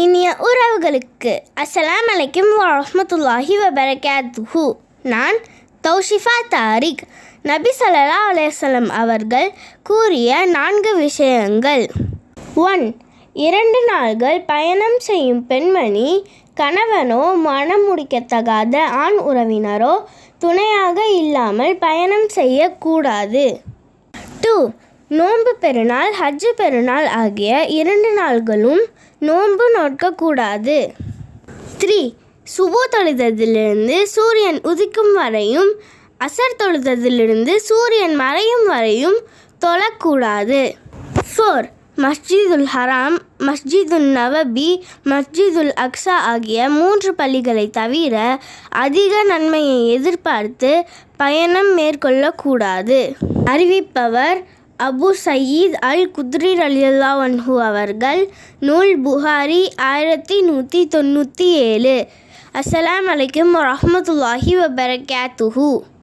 இனிய உறவுகளுக்கு அஸ்லாம் அலைக்கும் வரமத்துல்லாஹி வபரகாத்துஹு. நான் தௌஷிஃபா தாரிக். நபி சல்லா அலைஹி அவர்கள் கூறிய நான்கு விஷயங்கள். ஒன் இரண்டு நாள்கள் பயணம் செய்யும் பெண்மணி கணவனோ மனம் முடிக்கத்தகாத ஆண் உறவினரோ துணையாக இல்லாமல் பயணம் செய்யக்கூடாது. டூ நோன்பு பெருநாள் ஹஜ்ஜு பெருநாள் ஆகிய இரண்டு நாள்களும் நோன்பு நோட்கக்கூடாது த்ரீ. சுபோ தொழுததிலிருந்து சூரியன் உதிக்கும் வரையும் அசர் தொழுததிலிருந்து சூரியன் மறையும் வரையும் தொழக்கூடாது. ஃபோர். மஸ்ஜிதுல் ஹராம் மஸ்ஜிதுல் நவபி மஸ்ஜிதுல் அக்ஸா ஆகிய மூன்று பள்ளிகளை தவிர அதிக நன்மையை எதிர்பார்த்து பயணம் மேற்கொள்ளக்கூடாது. அறிவிப்பவர் அபு சயீத் அல் குத்ரி அலியல்லா வன்ஹு அவர்கள் நூல் புகாரி ஆயிரத்தி நூற்றி தொண்ணூற்றி ஏழு. அஸ்ஸலாம் அலைக்கும் வரமத்துல்லாஹி வபரகாத்துஹு.